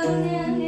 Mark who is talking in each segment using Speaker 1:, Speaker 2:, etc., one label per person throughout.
Speaker 1: Don't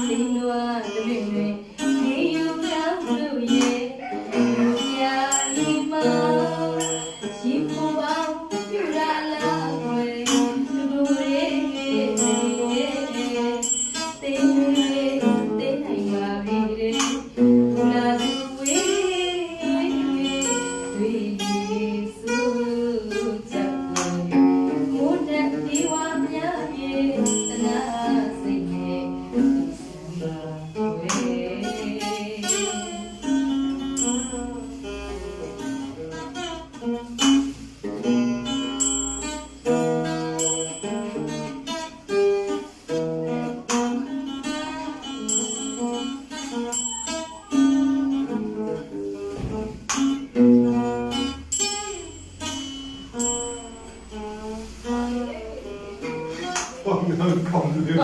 Speaker 1: சிந்துவா
Speaker 2: 我靠你娘